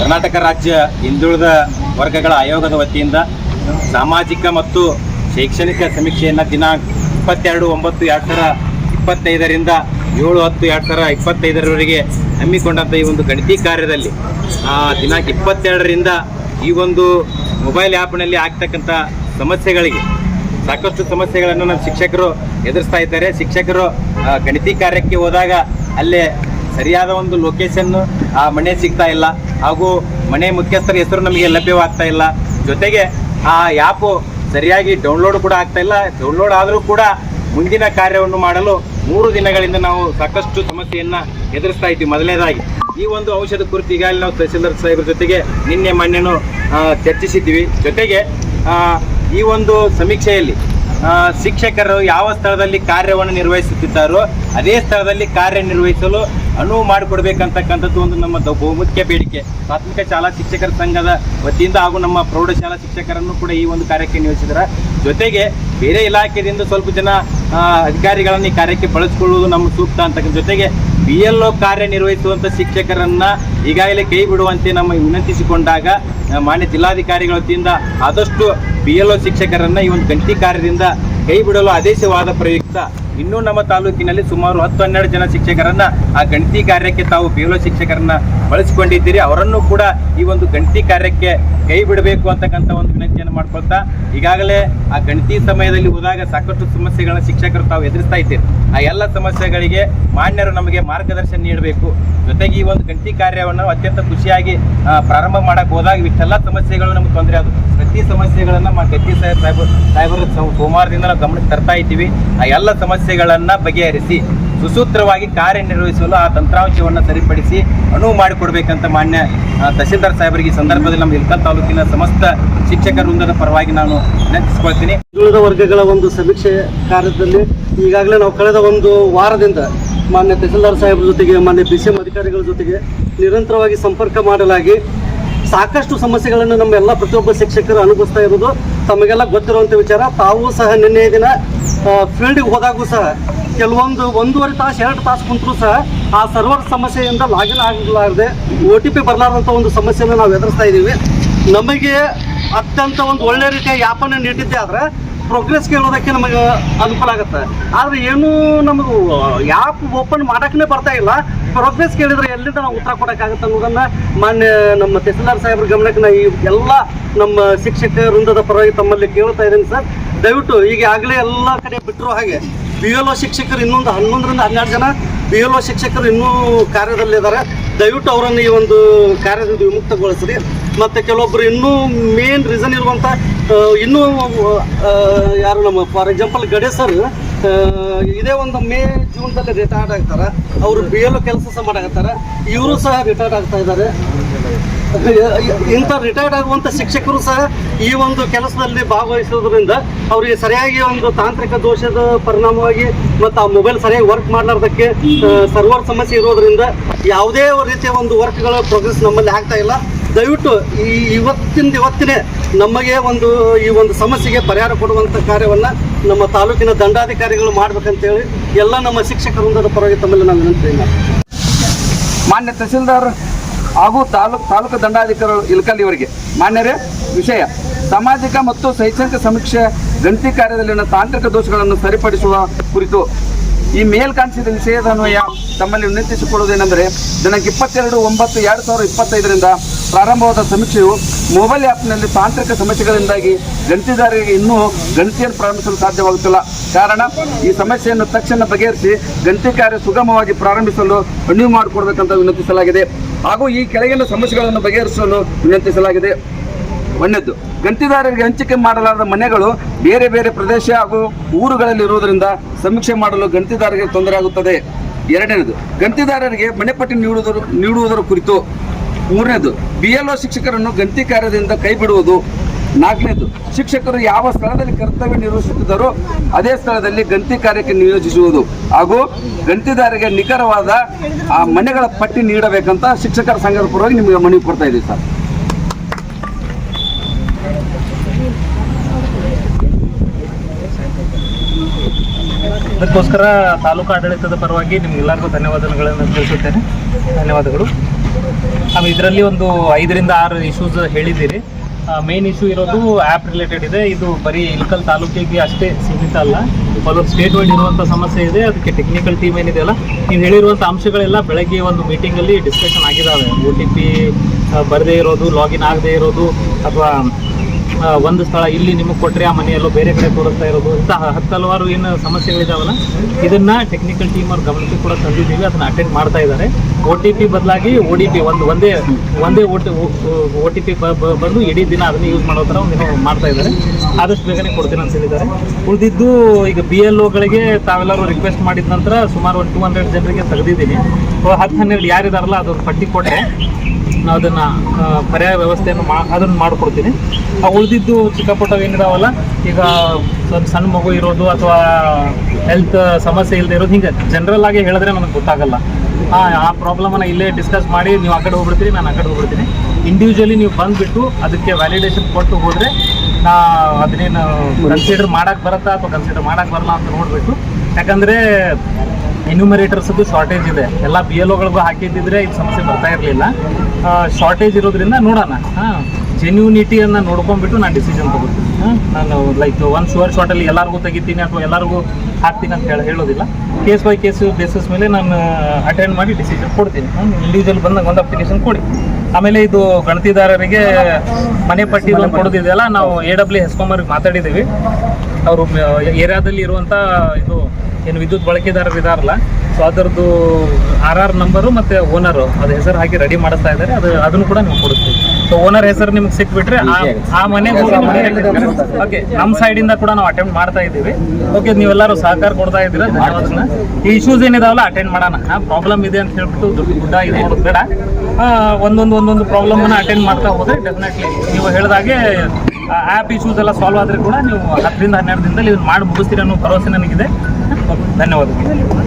ಕರ್ನಾಟಕ ರಾಜ್ಯ ಹಿಂದುಳಿದ ವರ್ಗಗಳ ಆಯೋಗದ ವತಿಯಿಂದ ಸಾಮಾಜಿಕ ಮತ್ತು ಶೈಕ್ಷಣಿಕ ಸಮೀಕ್ಷೆಯನ್ನು ದಿನಾಂಕ ಇಪ್ಪತ್ತೆರಡು, ಒಂಬತ್ತು, ಎರಡು ಸಾವಿರ ಇಪ್ಪತ್ತೈದರಿಂದ ಏಳು, ಹತ್ತು, ಎರಡು ಸಾವಿರ ಇಪ್ಪತ್ತೈದರವರೆಗೆ ಹಮ್ಮಿಕೊಂಡಂಥ ಈ ಒಂದು ಗಣತಿ ಕಾರ್ಯದಲ್ಲಿ ದಿನಾಂಕ ಇಪ್ಪತ್ತೆರಡರಿಂದ ಈ ಒಂದು ಮೊಬೈಲ್ ಆ್ಯಪ್ನಲ್ಲಿ ಆಗ್ತಕ್ಕಂಥ ಸಮಸ್ಯೆಗಳಿಗೆ ಸಾಕಷ್ಟು ಸಮಸ್ಯೆಗಳನ್ನು ನಮ್ಮ ಶಿಕ್ಷಕರು ಎದುರಿಸ್ತಾ ಇದ್ದಾರೆ. ಶಿಕ್ಷಕರು ಗಣತಿ ಕಾರ್ಯಕ್ಕೆ ಹೋದಾಗ ಅಲ್ಲೇ ಸರಿಯಾದ ಒಂದು ಲೊಕೇಶನ್ ಆ ಮನೆ ಸಿಗ್ತಾ ಇಲ್ಲ. ಹಾಗೂ ಮನೆ ಮುಖ್ಯಸ್ಥರ ಹೆಸರು ನಮಗೆ ಲಭ್ಯವಾಗ್ತಾ ಇಲ್ಲ. ಜೊತೆಗೆ ಆ ಆ್ಯಪು ಸರಿಯಾಗಿ ಡೌನ್ಲೋಡ್ ಕೂಡ ಆಗ್ತಾ ಇಲ್ಲ. ಡೌನ್ಲೋಡ್ ಆದರೂ ಕೂಡ ಮುಂದಿನ ಕಾರ್ಯವನ್ನು ಮಾಡಲು ಮೂರು ದಿನಗಳಿಂದ ನಾವು ಸಾಕಷ್ಟು ಸಮಸ್ಯೆಯನ್ನು ಎದುರಿಸ್ತಾ ಇದ್ದೀವಿ. ಮೊದಲನೇದಾಗಿ, ಈ ಒಂದು ಔಷಧ ಕುರಿತು ಈಗಾಗಲೇ ನಾವು ತಹಸೀಲ್ದಾರ್ ಸಾಹೇಬ್ರ ಜೊತೆಗೆ ನಿನ್ನೆ ಮೊನ್ನೆನೂ ಚರ್ಚಿಸಿದ್ದೀವಿ. ಜೊತೆಗೆ ಈ ಒಂದು ಸಮೀಕ್ಷೆಯಲ್ಲಿ ಶಿಕ್ಷಕರು ಯಾವ ಸ್ಥಳದಲ್ಲಿ ಕಾರ್ಯವನ್ನು ನಿರ್ವಹಿಸುತ್ತಿದ್ದಾರೋ, ಅದೇ ಸ್ಥಳದಲ್ಲಿ ಕಾರ್ಯನಿರ್ವಹಿಸಲು ಅನುವು ಮಾಡಿಕೊಡ್ಬೇಕಂತಕ್ಕಂಥದ್ದು ಒಂದು ನಮ್ಮ ಬಹುಮುಖ್ಯ ಬೇಡಿಕೆ. ಪ್ರಾಥಮಿಕ ಶಾಲಾ ಶಿಕ್ಷಕರ ಸಂಘದ ವತಿಯಿಂದ ಹಾಗೂ ನಮ್ಮ ಪ್ರೌಢಶಾಲಾ ಶಿಕ್ಷಕರನ್ನು ಕೂಡ ಈ ಒಂದು ಕಾರ್ಯಕ್ಕೆ ನಿಯೋಜಿಸಿದ್ರ ಜೊತೆಗೆ ಬೇರೆ ಇಲಾಖೆಯಿಂದ ಸ್ವಲ್ಪ ಜನ ಅಧಿಕಾರಿಗಳನ್ನು ಈ ಕಾರ್ಯಕ್ಕೆ ಬಳಸಿಕೊಳ್ಳುವುದು ನಮ್ಮ ಸೂಕ್ತ ಅಂತಕ್ಕಂಥ ಜೊತೆಗೆ ಬಿ ಎಲ್ ಒ ಕಾರ್ಯನಿರ್ವಹಿಸುವಂಥ ಶಿಕ್ಷಕರನ್ನ ಈಗಾಗಲೇ ಕೈ ಬಿಡುವಂತೆ ನಮ್ಮ ವಿನಂತಿಸಿಕೊಂಡಾಗ ಮಾನ್ಯ ಜಿಲ್ಲಾಧಿಕಾರಿಗಳ ವತಿಯಿಂದ ಆದಷ್ಟು ಬಿ ಎಲ್ ಒ ಶಿಕ್ಷಕರನ್ನ ಈ ಒಂದು ಗಂಟಿ ಕಾರ್ಯದಿಂದ ಕೈ ಬಿಡಲು ಆದೇಶವಾದ ಪ್ರಯುಕ್ತ ಇನ್ನೂ ನಮ್ಮ ತಾಲೂಕಿನಲ್ಲಿ ಸುಮಾರು ಹತ್ತು ಹನ್ನೆರಡು ಜನ ಶಿಕ್ಷಕರನ್ನ ಆ ಗಣತಿ ಕಾರ್ಯಕ್ಕೆ ತಾವು ಬೇಲೋ ಶಿಕ್ಷಕರನ್ನ ಬಳಸಿಕೊಂಡಿದ್ದೀರಿ. ಅವರನ್ನು ಕೂಡ ಈ ಒಂದು ಗಣತಿ ಕಾರ್ಯಕ್ಕೆ ಕೈ ಬಿಡಬೇಕು ಅಂತಕ್ಕಂಥ ಒಂದು ವಿನಂತಿಯನ್ನು ಮಾಡ್ಕೊಳ್ತಾ ಈಗಾಗಲೇ ಆ ಗಣತಿ ಸಮಯದಲ್ಲಿ ಹೋದಾಗ ಸಾಕಷ್ಟು ಸಮಸ್ಯೆಗಳನ್ನ ಶಿಕ್ಷಕರು ತಾವು ಎದುರಿಸ್ತಾ ಇದ್ದೀರಿ. ಆ ಎಲ್ಲ ಸಮಸ್ಯೆಗಳಿಗೆ ಮಾನ್ಯರು ನಮಗೆ ಮಾರ್ಗದರ್ಶನ ನೀಡಬೇಕು. ಜೊತೆಗೆ ಈ ಒಂದು ಗಂಟಿ ಕಾರ್ಯವನ್ನು ಅತ್ಯಂತ ಖುಷಿಯಾಗಿ ಪ್ರಾರಂಭ ಮಾಡಕ್ಕೆ ಹೋದಾಗ ಇಷ್ಟೆಲ್ಲ ಸಮಸ್ಯೆಗಳು ನಮ್ಗೆ ತೊಂದರೆ ಅದು ಪ್ರತಿ ಸಮಸ್ಯೆಗಳನ್ನು ಮಾ ಗತಿ ಸಾಹೇಬ್ ಸಾಹೇಬ್ ಸಾಹೇಬರು ಸೋಮವಾರದಿಂದ ನಾವು ಗಮನಕ್ಕೆ ತರ್ತಾ ಇದ್ದೀವಿ. ಆ ಎಲ್ಲ ಸಮಸ್ಯೆಗಳನ್ನು ಬಗೆಹರಿಸಿ ಸುಸೂತ್ರವಾಗಿ ಕಾರ್ಯನಿರ್ವಹಿಸಲು ಆ ತಂತ್ರಾಂಶವನ್ನು ಸರಿಪಡಿಸಿ ಅನುವು ಮಾಡಿಕೊಡ್ಬೇಕಂತ ಮಾನ್ಯ ತಹಸೀಲ್ದಾರ್ ಸಾಹೇಬರಿಗೆ ಸಂದರ್ಭದಲ್ಲಿ ನಮ್ಮ ಇಲ್ಕಲ್ ತಾಲೂಕಿನ ಸಮಸ್ತ ಶಿಕ್ಷಕ ವೃಂದದ ಪರವಾಗಿ ನಾನು ವಿನಂತಿಸ್ಕೊಳ್ತೀನಿ. ಹಿಂದುಳಿದ ವರ್ಗಗಳ ಒಂದು ಸಮೀಕ್ಷೆ ಕಾರ್ಯದಲ್ಲಿ ಈಗಾಗಲೇ ನಾವು ಕಳೆದ ಒಂದು ವಾರದಿಂದ ಮಾನ್ಯ ತಹಸೀಲ್ದಾರ್ ಸಾಹೇಬ್ರ ಜೊತೆಗೆ, ಮಾನ್ಯ ಬಿ ಅಧಿಕಾರಿಗಳ ಜೊತೆಗೆ ನಿರಂತರವಾಗಿ ಸಂಪರ್ಕ ಮಾಡಲಾಗಿ ಸಾಕಷ್ಟು ಸಮಸ್ಯೆಗಳನ್ನು ನಮ್ಮ ಎಲ್ಲ ಪ್ರತಿಯೊಬ್ಬ ಶಿಕ್ಷಕರು ಅನುಭವಿಸ್ತಾ ಇರೋದು. ತಮಗೆಲ್ಲ ಗೊತ್ತಿರುವಂಥ ವಿಚಾರ. ತಾವು ಸಹ ನಿನ್ನೆ ದಿನ ಫೀಲ್ಡಿಗೆ ಹೋದಾಗೂ ಸಹ ಕೆಲವೊಂದು ಒಂದೂವರೆ ತಾಸು, ಎರಡು ತಾಸು ಕುಂತರೂ ಸಹ ಆ ಸರ್ವರ್ ಸಮಸ್ಯೆಯಿಂದ ಲಾಗಿನ್ ಆಗಲಾರದೆ ಒ ಟಿ ಪಿ ಬರಲಾರ್ದಂಥ ಒಂದು ಸಮಸ್ಯೆಯನ್ನು ನಾವು ಎದುರಿಸ್ತಾ ಇದ್ದೀವಿ ನಮಗೆ ಅತ್ಯಂತ ಒಂದು ಒಳ್ಳೆ ರೀತಿಯ ಯಾಪನ್ನು ನೀಡಿದ್ದೆ ಆದ್ರೆ ಪ್ರೋಗ್ರೆಸ್ ಕೇಳೋದಕ್ಕೆ ನಮಗೆ ಅನುಕೂಲ ಆಗುತ್ತೆ. ಆದ್ರೆ ಏನೂ ನಮಗೆ ಯಾಪ್ ಓಪನ್ ಮಾಡೋಕ್ಕೇ ಬರ್ತಾ ಇಲ್ಲ. ಪ್ರೋಗ್ರೆಸ್ ಕೇಳಿದರೆ ಎಲ್ಲಿಂದ ನಾವು ಉತ್ತರ ಕೊಡೋಕ್ಕಾಗುತ್ತೆ ಅನ್ನೋದನ್ನು ಮಾನ್ಯ ನಮ್ಮ ತಹಸೀಲ್ದಾರ್ ಸಾಹೇಬ್ರ ಗಮನಕ್ಕೆ ನಾ ಈ ಎಲ್ಲ ನಮ್ಮ ಶಿಕ್ಷಕ ವೃಂದದ ಪರವಾಗಿ ತಮ್ಮಲ್ಲಿ ಕೇಳ್ತಾ ಇದ್ದೀನಿ ಸರ್. ದಯವಿಟ್ಟು ಈಗ ಆಗಲೇ ಎಲ್ಲ ಕಡೆ ಬಿಟ್ಟರು ಹಾಗೆ ಬಿ ಎಲ್ ಒ ಶಿಕ್ಷಕರು ಇನ್ನೊಂದು ಹನ್ನೊಂದರಿಂದ ಹನ್ನೆರಡು ಜನ ಬಿ ಎಲ್ ಒ ಶಿಕ್ಷಕರು ಇನ್ನೂ ಕಾರ್ಯದಲ್ಲಿದ್ದಾರೆ ದಯವಿಟ್ಟು ಅವರನ್ನು ಈ ಒಂದು ಕಾರ್ಯದಿಂದ ವಿಮುಕ್ತಗೊಳಿಸ್ರಿ. ಮತ್ತು ಕೆಲವೊಬ್ಬರು ಇನ್ನೂ ಮೇನ್ ರೀಸನ್ ಇರುವಂಥ ಇನ್ನೂ ಯಾರು ನಮ್ಮ ಫಾರ್ ಎಕ್ಸಾಂಪಲ್ ಗಡೇಸರ್ ಇದೇ ಒಂದು ಮೇ ಜೂನ್ದಲ್ಲಿ ರಿಟೈರ್ಡ್ ಆಗ್ತಾರೆ. ಅವರು ಬಿ ಎಲ್ ಕೆಲಸ ಸಹ ಮಾಡಾಕತ್ತಾರೆ. ಇವರು ಸಹ ರಿಟೈರ್ಡ್ ಆಗ್ತಾ ಇದ್ದಾರೆ. ಇಂಥ ರಿಟೈರ್ಡ್ ಆಗುವಂಥ ಶಿಕ್ಷಕರು ಸಹ ಈ ಒಂದು ಕೆಲಸದಲ್ಲಿ ಭಾಗವಹಿಸೋದ್ರಿಂದ ಅವರಿಗೆ ಸರಿಯಾಗಿ ಒಂದು ತಾಂತ್ರಿಕ ದೋಷದ ಪರಿಣಾಮವಾಗಿ ಮತ್ತು ಆ ಮೊಬೈಲ್ ಸರಿಯಾಗಿ ವರ್ಕ್ ಮಾಡಲಾರ್ದಕ್ಕೆ ಸರ್ವರ್ ಸಮಸ್ಯೆ ಇರೋದ್ರಿಂದ ಯಾವುದೇ ರೀತಿಯ ಒಂದು ವರ್ಕ್ಗಳ ಪ್ರೋಗ್ರೆಸ್ ನಮ್ಮಲ್ಲಿ ಆಗ್ತಾ ಇಲ್ಲ. ದಯವಿಟ್ಟು ಈ ಇವತ್ತಿಂದ ಇವತ್ತಿನೇ ನಮಗೆ ಒಂದು, ಈ ಒಂದು ಸಮಸ್ಯೆಗೆ ಪರಿಹಾರ ಕೊಡುವಂಥ ಕಾರ್ಯವನ್ನು ನಮ್ಮ ತಾಲೂಕಿನ ದಂಡಾಧಿಕಾರಿಗಳು ಮಾಡಬೇಕಂತೇಳಿ ಎಲ್ಲ ನಮ್ಮ ಶಿಕ್ಷಕ ವೃಂದದ ಪರವಾಗಿ ತಮ್ಮಲ್ಲಿ ನಾನು ವಿನಂತಿ ಮಾನ್ಯ ತಹಸೀಲ್ದಾರ್ ಹಾಗೂ ತಾಲೂಕು ತಾಲೂಕು ದಂಡಾಧಿಕಾರಿ ಇಲ್ಕಲ್ ಇವರಿಗೆ ಮಾನ್ಯರೇ, ವಿಷಯ. ಸಾಮಾಜಿಕ ಮತ್ತು ಶೈಕ್ಷಣಿಕ ಸಮೀಕ್ಷೆ ಜಂಟಿ ಕಾರ್ಯದಲ್ಲಿನ ತಾಂತ್ರಿಕ ದೋಷಗಳನ್ನು ಸರಿಪಡಿಸುವ ಕುರಿತು ಈ ಮೇಲ್ಕಾಣಿಸಿದ ವಿಷಯದ ಅನ್ವಯ ತಮ್ಮಲ್ಲಿ ವಿನಂತಿಸಿಕೊಳ್ಳುವುದೇನೆಂದರೆ ದಿನಾಂಕ ಇಪ್ಪತ್ತೆರಡು, ಒಂಬತ್ತು, ಎರಡು ಸಾವಿರದ ಇಪ್ಪತ್ತೈದರಿಂದ ಪ್ರಾರಂಭವಾದ ಸಮೀಕ್ಷೆಯು ಮೊಬೈಲ್ ಆ್ಯಪ್ನಲ್ಲಿ ತಾಂತ್ರಿಕ ಸಮಸ್ಯೆಗಳಿಂದಾಗಿ ಗಣತಿದಾರರಿಗೆ ಇನ್ನೂ ಗಣತಿಯನ್ನು ಪ್ರಾರಂಭಿಸಲು ಸಾಧ್ಯವಾಗುತ್ತಿಲ್ಲ. ಕಾರಣ, ಈ ಸಮಸ್ಯೆಯನ್ನು ತಕ್ಷಣ ಬಗೆಹರಿಸಿ ಗಣತಿ ಕಾರ್ಯ ಸುಗಮವಾಗಿ ಪ್ರಾರಂಭಿಸಲು ಅಣಿವು ಮಾಡಿಕೊಡಬೇಕಂತ ವಿನಂತಿಸಲಾಗಿದೆ. ಹಾಗೂ ಈ ಕೆಳಗಿನ ಸಮಸ್ಯೆಗಳನ್ನು ಬಗೆಹರಿಸಲು ವಿನಂತಿಸಲಾಗಿದೆ. ಒಂದನೇದ್ದು ಗಂತಿದಾರರಿಗೆ ಹಂಚಿಕೆ ಮಾಡಲಾದ ಮನೆಗಳು ಬೇರೆ ಬೇರೆ ಪ್ರದೇಶ ಹಾಗೂ ಊರುಗಳಲ್ಲಿ ಇರುವುದರಿಂದ ಸಮೀಕ್ಷೆ ಮಾಡಲು ಗಂತಿದಾರರಿಗೆ ತೊಂದರೆ ಆಗುತ್ತದೆ. ಎರಡನೇದು ಗಂತಿದಾರರಿಗೆ ಮನೆಪಟ್ಟಿ ನೀಡುವುದರ ನೀಡುವುದರ ಕುರಿತು ಮೂರನೇದು ಬಿ ಎಲ್ ಶಿಕ್ಷಕರನ್ನು ಗಂತಿ ಕಾರ್ಯದಿಂದ ಕೈ ಬಿಡುವುದು ನಾಲ್ಕನೇದು, ಶಿಕ್ಷಕರು ಯಾವ ಸ್ಥಳದಲ್ಲಿ ಕರ್ತವ್ಯ ನಿರ್ವಹಿಸುತ್ತಿದ್ದಾರೋ ಅದೇ ಸ್ಥಳದಲ್ಲಿ ಗಂತಿ ಕಾರ್ಯಕ್ಕೆ ನಿಯೋಜಿಸುವುದು. ಹಾಗೂ ಗಂತಿದಾರರಿಗೆ ನಿಖರವಾದ ಆ ಮನೆಗಳ ಪಟ್ಟಿ ನೀಡಬೇಕಂತ ಶಿಕ್ಷಕರ ಸಂಘದ ಪರವಾಗಿ ನಿಮಗೆ ಮನವಿ ಕೊಡ್ತಾ ಇದ್ದೀವಿ ಸರ್. ಅದಕ್ಕೋಸ್ಕರ ತಾಲೂಕು ಆಡಳಿತದ ಪರವಾಗಿ ನಿಮ್ಗೆಲ್ಲರಿಗೂ ಧನ್ಯವಾದಗಳನ್ನು ತಿಳಿಸುತ್ತೇನೆ. ಧನ್ಯವಾದಗಳು. ನಾವು ಇದರಲ್ಲಿ ಒಂದು ಐದರಿಂದ ಆರು ಇಶ್ಯೂಸ್ ಹೇಳಿದ್ದೀರಿ. ಮೇನ್ ಇಶ್ಯೂ ಇರೋದು ಆ್ಯಪ್ ರಿಲೇಟೆಡ್ ಇದೆ. ಇದು ಬರೀ ಇಲ್ಕಲ್ ತಾಲೂಕಿಗೆ ಅಷ್ಟೇ ಸೀಮಿತ ಅಲ್ಲ. ಕೆಲವು ಸ್ಟೇಟ್ ವೈಡ್ ಇರುವಂಥ ಸಮಸ್ಯೆ ಇದೆ. ಅದಕ್ಕೆ ಟೆಕ್ನಿಕಲ್ ಟೀಮ್ ಏನಿದೆಯಲ್ಲ ನೀವು ಹೇಳಿರುವಂಥ ಅಂಶಗಳೆಲ್ಲ ಬೆಳಗ್ಗೆ ಒಂದು ಮೀಟಿಂಗಲ್ಲಿ ಡಿಸ್ಕಷನ್ ಆಗಿದ್ದಾವೆ ಒ ಟಿ ಪಿ ಬರದೇ ಇರೋದು ಲಾಗಿನ್ ಆಗದೇ ಇರೋದು, ಅಥವಾ ಒಂದು ಸ್ಥಳ ಇಲ್ಲಿ ನಿಮಗೆ ಕೊಟ್ಟರೆ ಆ ಮನೆಯಲ್ಲೋ ಬೇರೆ ಕಡೆ ತೋರಿಸ್ತಾ ಇರೋದು. ಇಂತಹ ಹತ್ತು ಹಲವಾರು ಏನು ಸಮಸ್ಯೆಗಳಿದಾವಲ್ಲ, ಇದನ್ನ ಟೆಕ್ನಿಕಲ್ ಟೀಮ್ ಅವ್ರ ಗಮನಕ್ಕೆ ಕೂಡ ತಂದಿದ್ದೀವಿ, ಅದನ್ನ ಅಟೆಂಡ್ ಮಾಡ್ತಾ ಇದ್ದಾರೆ. ಒ ಟಿ ಪಿ ಬದಲಾಗಿ ಒ ಡಿ ಪಿ ಒಂದು, ಒಂದೇ ಒಂದೇ ಒ ಟಿ ಪಿ ಬಂದು ಇಡೀ ದಿನ ಅದನ್ನ ಯೂಸ್ ಮಾಡೋ ಥರ ಒಂದು ಮಾಡ್ತಾ ಇದ್ದಾರೆ. ಆದಷ್ಟು ಬೇಗನೆ ಕೊಡ್ತೀನಿ ಅಂತ ಹೇಳಿದ್ದಾರೆ ಉಳಿದಿದ್ದು ಈಗ ಬಿ ಎಲ್ ಒಗಳಿಗೆ ತಾವೆಲ್ಲರೂ ರಿಕ್ವೆಸ್ಟ್ ಮಾಡಿದ ನಂತರ ಸುಮಾರು ಒಂದು ಟೂ ಹಂಡ್ರೆಡ್ ಜನರಿಗೆ ತೆಗೆದಿದ್ದೀನಿ. ಹತ್ತು ಹನ್ನೆರಡು ಯಾರಿದಾರಲ್ಲ, ಅದೊಂದು ಪಟ್ಟಿ ಕೊಟ್ಟರೆ ನಾವು ಅದನ್ನು ಪರ್ಯಾಯ ವ್ಯವಸ್ಥೆಯನ್ನು ಮಾ, ಅದನ್ನು ಮಾಡಿಕೊಡ್ತೀನಿ. ಆ, ಉಳಿದಿದ್ದು ಚಿಕ್ಕ ಏನಿದಾವಲ್ಲ, ಈಗ ಸ್ವಲ್ಪ ಸಣ್ಣ ಮಗು ಇರೋದು ಅಥವಾ ಹೆಲ್ತ್ ಸಮಸ್ಯೆ ಇಲ್ಲದೆ ಇರೋದು, ಹಿಂಗೆ ಜನರಲ್ ಆಗಿ ಹೇಳಿದ್ರೆ ನನಗೆ ಗೊತ್ತಾಗಲ್ಲ. ಆ ಆ ಪ್ರಾಬ್ಲಮನ್ನು ಇಲ್ಲೇ ಡಿಸ್ಕಸ್ ಮಾಡಿ ನೀವು ಆ ಕಡೆ ಹೋಗ್ಬಿಡ್ತೀನಿ, ನಾನು ಆ ಕಡೆ ಹೋಗ್ಬಿಡ್ತೀನಿ. ಇಂಡಿವಿಜುವಲಿ ನೀವು ಬಂದುಬಿಟ್ಟು ಅದಕ್ಕೆ ವ್ಯಾಲಿಡೇಷನ್ ಕೊಟ್ಟು ಹೋದರೆ ನಾ ಅದನ್ನೇನು ಕನ್ಸಿಡರ್ ಮಾಡಕ್ಕೆ ಬರುತ್ತಾ ಅಥವಾ ಕನ್ಸಿಡರ್ ಮಾಡೋಕ್ಕೆ ಬರಲ್ಲ ಅಂತ ನೋಡಿಬಿಟ್ಟು, ಯಾಕಂದರೆ ಎನ್ಯೂಮರೇಟರ್ಸ್ದು ಶಾರ್ಟೇಜ್ ಇದೆ. ಎಲ್ಲ ಬಿ ಎಲ್ ಒಗಳಿಗೂ ಹಾಕಿದ್ದಿದ್ರೆ ಇದು ಸಮಸ್ಯೆ ಬರ್ತಾ ಇರಲಿಲ್ಲ. ಶಾರ್ಟೇಜ್ ಇರೋದ್ರಿಂದ ನೋಡೋಣ. ಹಾಂ ಜೆನ್ಯೂನಿಟಿಯನ್ನು ನೋಡ್ಕೊಂಡ್ಬಿಟ್ಟು ನಾನು ಡಿಸಿಷನ್ ತಗೋತೀನಿ. ನಾನು ಲೈಕ್ ಒನ್ ಶುವರ್ ಶಾರ್ಟಲ್ಲಿ ಎಲ್ಲರಿಗೂ ತೆಗಿತೀನಿ ಅಥವಾ ಎಲ್ಲರಿಗೂ ಹಾಕ್ತೀನಿ ಅಂತ ಹೇಳಿ ಹೇಳೋದಿಲ್ಲ. ಕೇಸ್ ಬೈ ಕೇಸ್ ಬೇಸಿಸ್ ಮೇಲೆ ನಾನು ಅಟೆಂಡ್ ಮಾಡಿ ಡಿಸಿಷನ್ ಕೊಡ್ತೀನಿ. ಇಂಡಿವಿಜುವಲ್ ಬಂದಾಗ ಒಂದು ಅಪ್ಲಿಕೇಶನ್ ಕೊಡಿ. ಆಮೇಲೆ ಇದು ಗಣತಿದಾರರಿಗೆ ಮನೆ ಪಟ್ಟಿ ಕೊಡೋದಿದೆಯಲ್ಲ, ನಾವು ಎ ಡಬ್ಲ್ಯೂ ಹೆಸ್ಕೊಂಬರ್ಗೆ ಮಾತಾಡಿದ್ದೀವಿ. ಅವರು ಏರಿಯಾದಲ್ಲಿ ಇರುವಂಥ ಇದು ಏನು ವಿದ್ಯುತ್ ಬಳಕೆದಾರರು ಇದಾರಲ್ಲ ಸೊ ಅದರದ್ದು ಆರ್ ಆರ್ ನಂಬರು ಮತ್ತು ಓನರು ಅದು ಹೆಸರು ಹಾಕಿ ರೆಡಿ ಮಾಡಿಸ್ತಾ ಇದ್ದಾರೆ ಅದು ಅದನ್ನು ಕೂಡ ನೀವು ಕೊಡುತ್ತೆ ಸೊ ಓನರ್ ಹೆಸರು ನಿಮ್ಗೆ ಸಿಕ್ಬಿಟ್ರೆ ಆ- ಮನೆ ಓಕೆ ನಮ್ಮ ಸೈಡಿಂದ ಕೂಡ ನಾವು ಅಟೆಂಡ್ ಮಾಡ್ತಾ ಇದ್ದೀವಿ. ಓಕೆ ನೀವೆಲ್ಲರೂ ಸಹಕಾರ ಕೊಡ್ತಾ ಇದ್ದೀರ? ಧನ್ಯವಾದಗಳನ್ನ ಈ ಇಶ್ಯೂಸ್ ಏನಿದಾವಲ್ಲ ಅಟೆಂಡ್ ಮಾಡೋಣ. ಪ್ರಾಬ್ಲಮ್ ಇದೆ ಅಂತ ಹೇಳ್ಬಿಟ್ಟು ದುಡ್ಡು ಗುಡ್ಡ ಇದೆ ಮಾಡೋದು ಬೇಡ. ಒಂದೊಂದು ಒಂದೊಂದು ಪ್ರಾಬ್ಲಮನ್ನು ಅಟೆಂಡ್ ಮಾಡ್ತಾ ಹೋದರೆ ಡೆಫಿನೆಟ್ಲಿ ನೀವು ಹೇಳಿದಾಗೆ ಆ್ಯಪ್ ಇಶ್ಯೂಸ್ ಎಲ್ಲ ಸಾಲ್ವ್ ಆದರೆ ಕೂಡ ನೀವು ಹತ್ತರಿಂದ ಹನ್ನೆರಡು ದಿನದಲ್ಲಿ ಇದನ್ನು ಮಾಡಿ ಮುಗಿಸ್ತೀರಿ ಅನ್ನೋ ಭರವಸೆ ನನಗಿದೆ. ಧನ್ಯವಾದಗಳು